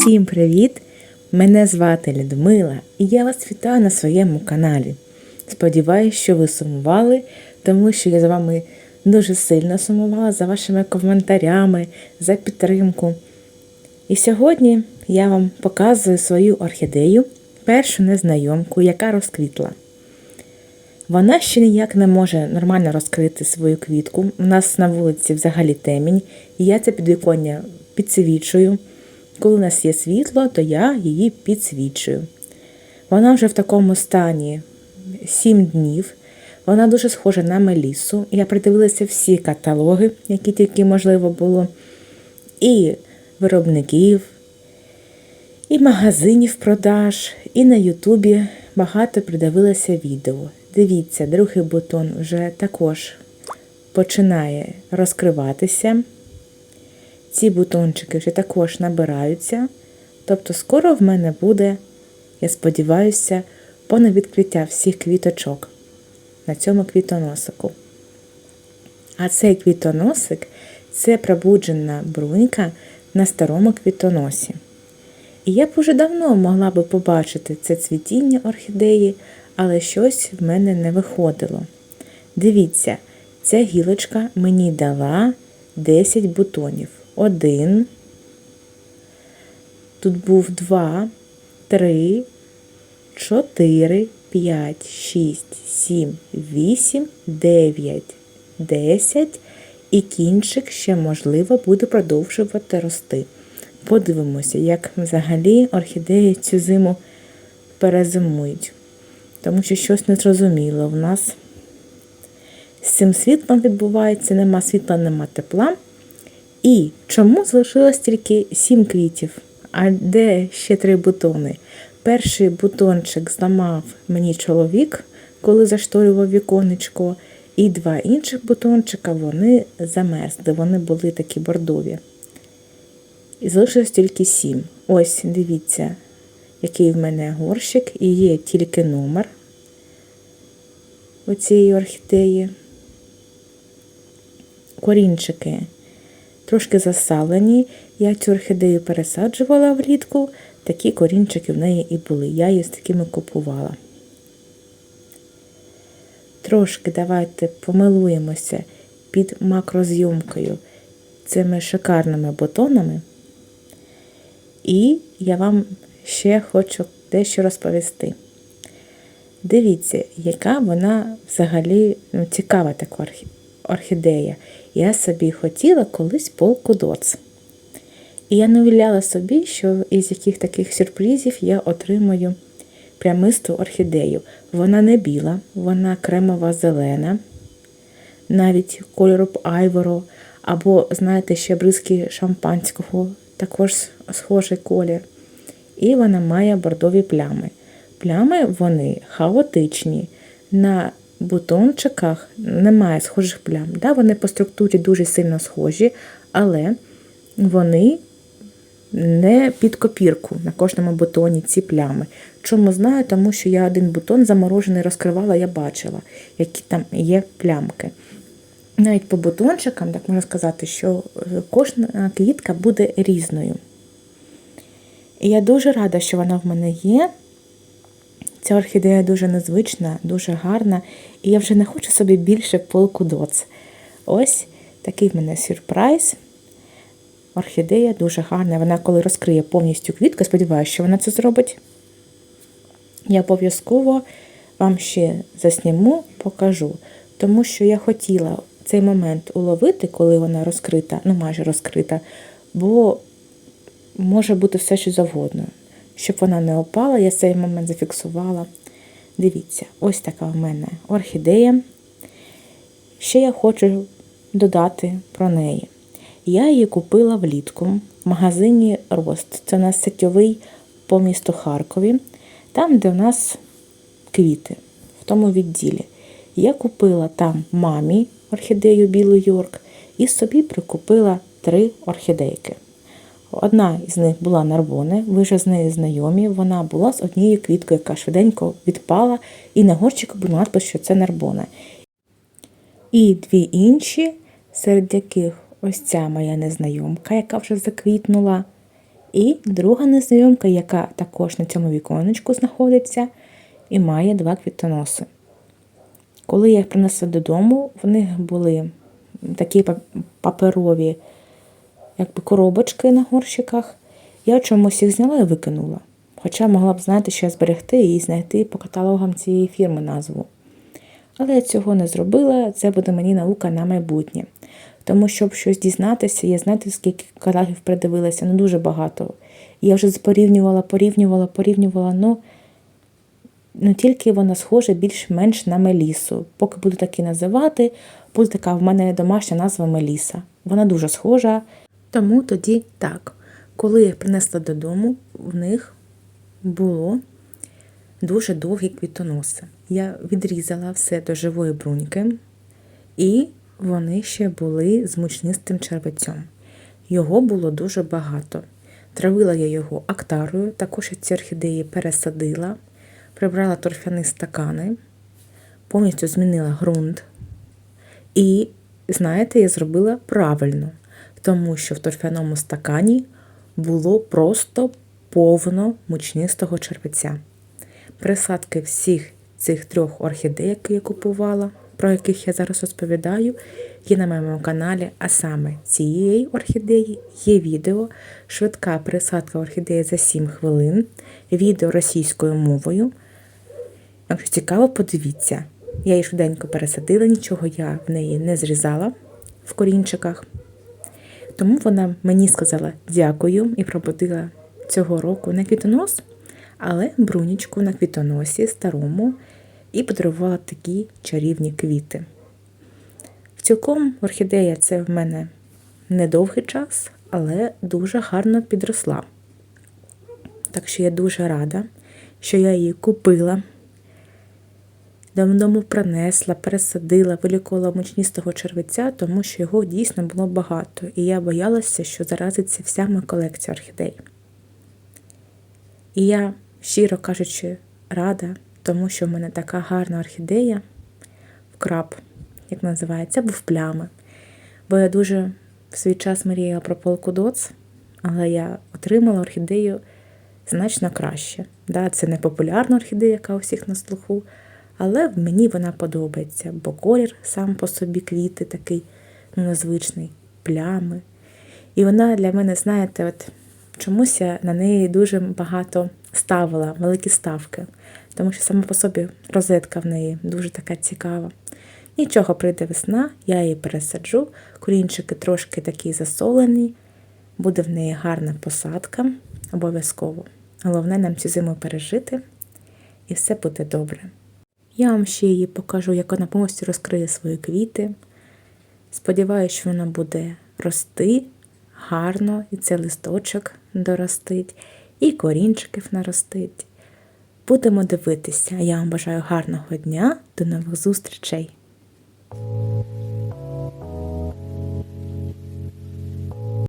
Всім привіт! Мене звати Людмила і я вас вітаю на своєму каналі. Сподіваюсь, що ви сумували, тому що я з вами дуже сильно сумувала за вашими коментарями, за підтримку. І сьогодні я вам показую свою орхідею, першу незнайомку, яка розквітла. Вона ще ніяк не може нормально розкрити свою квітку. У нас на вулиці взагалі темінь, і я це підвіконня підсвічую. Коли у нас є світло, то я її підсвічую. Вона вже в такому стані 7 днів. Вона дуже схожа на Мелісу. Я придивилася всі каталоги, які тільки можливо було, і виробників, і магазинів продаж, і на Ютубі багато придивилася відео. Дивіться, другий бутон вже також починає розкриватися. Ці бутончики вже також набираються. Тобто, скоро в мене буде, я сподіваюся, повне відкриття всіх квіточок на цьому квітоносику. А цей квітоносик це пробуджена брунька на старому квітоносі. І я б уже давно могла би побачити це цвітіння орхідеї, але щось в мене не виходило. Дивіться, ця гілочка мені дала 10 бутонів. Один. Тут був два, три, чотири, п'ять, шість, сім, вісім, дев'ять, десять. І кінчик ще, можливо, буде продовжувати рости. Подивимося, як взагалі орхідеї цю зиму перезимують. Тому що щось незрозуміло в нас. З цим світлом відбувається, нема світла, нема тепла. І чому залишилось тільки сім квітів? А де ще три бутони? Перший бутончик зламав мені чоловік, коли зашторював віконечко, і два інших бутончика вони замерзли, вони були такі бордові. І залишилось тільки сім. Ось, дивіться, який в мене горщик, і є тільки номер оцієї орхідеї. Корінчики трошки засалені. Я цю орхідею пересаджувала влітку, такі корінчики в неї і були. Я її з такими купувала. Трошки давайте помилуємося під макрозйомкою цими шикарними бутонами. І я вам ще хочу дещо розповісти. Дивіться, яка вона взагалі ну, цікава така орхідея. Я собі хотіла колись полку доц. І я не уявляла собі, що із яких таких сюрпризів я отримую прямисту орхідею. Вона не біла, вона кремова зелена, навіть кольору айвору, або, знаєте, ще бризки шампанського, також схожий колір. І вона має бордові плями. Плями вони хаотичні. На бутончиках немає схожих плям. Да, Вони по структурі дуже сильно схожі, але вони не під копірку на кожному бутоні ці плями. Чому знаю? Тому що я один бутон заморожений розкривала, я бачила, які там є плямки. Навіть по бутончикам, так можна сказати, що кожна квітка буде різною. І я дуже рада, що вона в мене є. Ця орхідея дуже незвична, дуже гарна, і я вже не хочу собі більше полку доц. Ось такий в мене сюрприз. Орхідея дуже гарна. Вона, коли розкриє повністю квітку, сподіваюся, що вона це зробить. Я обов'язково вам ще засніму, покажу. Тому що я хотіла цей момент уловити, коли вона розкрита, ну майже розкрита, бо може бути все що завгодно щоб вона не опала, я цей момент зафіксувала. Дивіться, ось така в мене орхідея. Ще я хочу додати про неї. Я її купила влітку в магазині Рост. Це у нас сетьовий по місту Харкові, там, де у нас квіти, в тому відділі. Я купила там мамі орхідею Білу Йорк і собі прикупила три орхідейки. Одна із них була Нарбоне, ви вже з нею знайомі. Вона була з однією квіткою, яка швиденько відпала, і на горщику був надпис, що це Нарбона. І дві інші, серед яких ось ця моя незнайомка, яка вже заквітнула, І друга незнайомка, яка також на цьому віконечку знаходиться і має два квітоноси. Коли я їх принесла додому, в них були такі паперові якби коробочки на горщиках. Я чомусь їх зняла і викинула. Хоча могла б знаєте, ще зберегти і знайти по каталогам цієї фірми назву. Але я цього не зробила, це буде мені наука на майбутнє. Тому щоб щось дізнатися, я знаєте, скільки каталогів придивилася, ну дуже багато. Я вже порівнювала, порівнювала, порівнювала, ну, ну тільки вона схожа більш-менш на Мелісу. Поки буду так і називати, буде така в мене домашня назва Меліса. Вона дуже схожа. Тому тоді так. Коли я принесла додому, в них було дуже довгі квітоноси. Я відрізала все до живої бруньки, і вони ще були з мучнистим червецем. Його було дуже багато. Травила я його актарою, також ці орхідеї пересадила, прибрала торфяні стакани, повністю змінила ґрунт. І, знаєте, я зробила правильно, тому що в торфяному стакані було просто повно мучнистого червеця. Присадки всіх цих трьох орхідей, які я купувала, про яких я зараз розповідаю, є на моєму каналі, а саме цієї орхідеї є відео, швидка присадка орхідеї за 7 хвилин, відео російською мовою. Якщо цікаво, подивіться. Я її швиденько пересадила, нічого я в неї не зрізала в корінчиках. Тому вона мені сказала дякую і пробудила цього року на квітонос, але брунічку на квітоносі старому і подарувала такі чарівні квіти. Цілком орхідея це в мене недовгий час, але дуже гарно підросла. Так що я дуже рада, що я її купила, додому принесла, пересадила, вилікувала мучністого червеця, тому що його дійсно було багато, і я боялася, що заразиться вся моя колекція орхідей. І я, щиро кажучи, рада, тому що в мене така гарна орхідея вкраб, як називається, або в плями. Бо я дуже в свій час мріяла про полку доц, але я отримала орхідею значно краще. Да, це не популярна орхідея, яка у всіх на слуху, але мені вона подобається, бо колір сам по собі квіти такий ну, незвичний, плями. І вона для мене, знаєте, от чомусь я на неї дуже багато ставила, великі ставки, тому що сама по собі розетка в неї дуже така цікава. Нічого прийде весна, я її пересаджу, корінчики трошки такі засолені, буде в неї гарна посадка, обов'язково. Головне нам цю зиму пережити, і все буде добре. Я вам ще її покажу, як вона повністю розкриє свої квіти. Сподіваюся, що вона буде рости гарно, і цей листочок доростить, і корінчиків наростить. Будемо дивитися. Я вам бажаю гарного дня, до нових зустрічей!